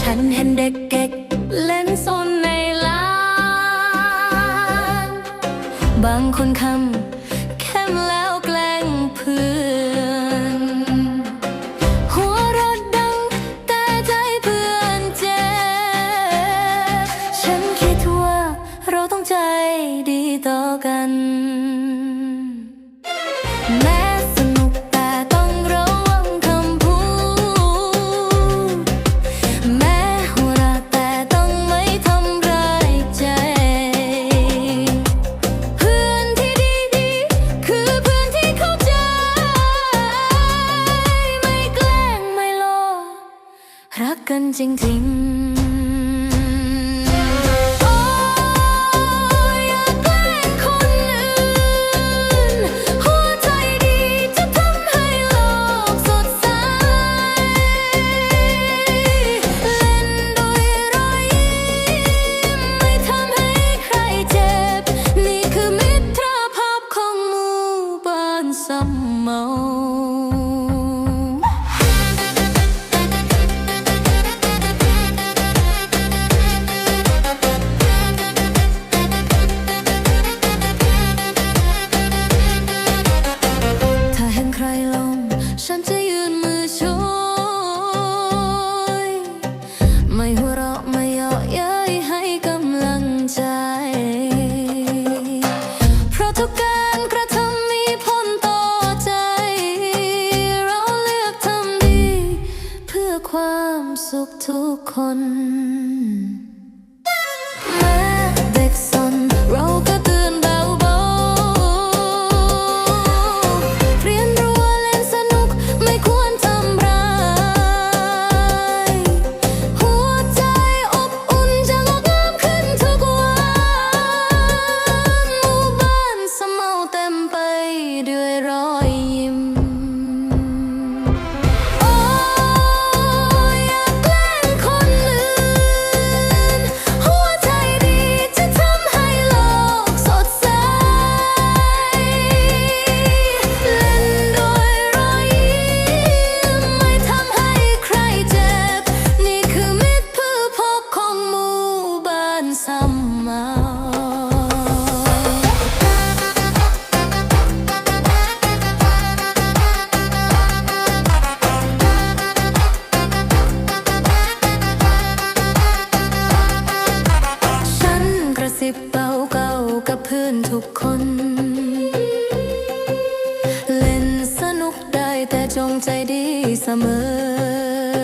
ฉันเห็นเด็กๆเล่นสนในลานบางคนคำเข้มแล้วแกล้งเพื่อนหัวราดังแต่ใจเพื่อนเจ็บฉันคิดว่าเราต้องใจดีต่อกัน รักกันจริงๆ สุขทุกคน งใจดีเสมอ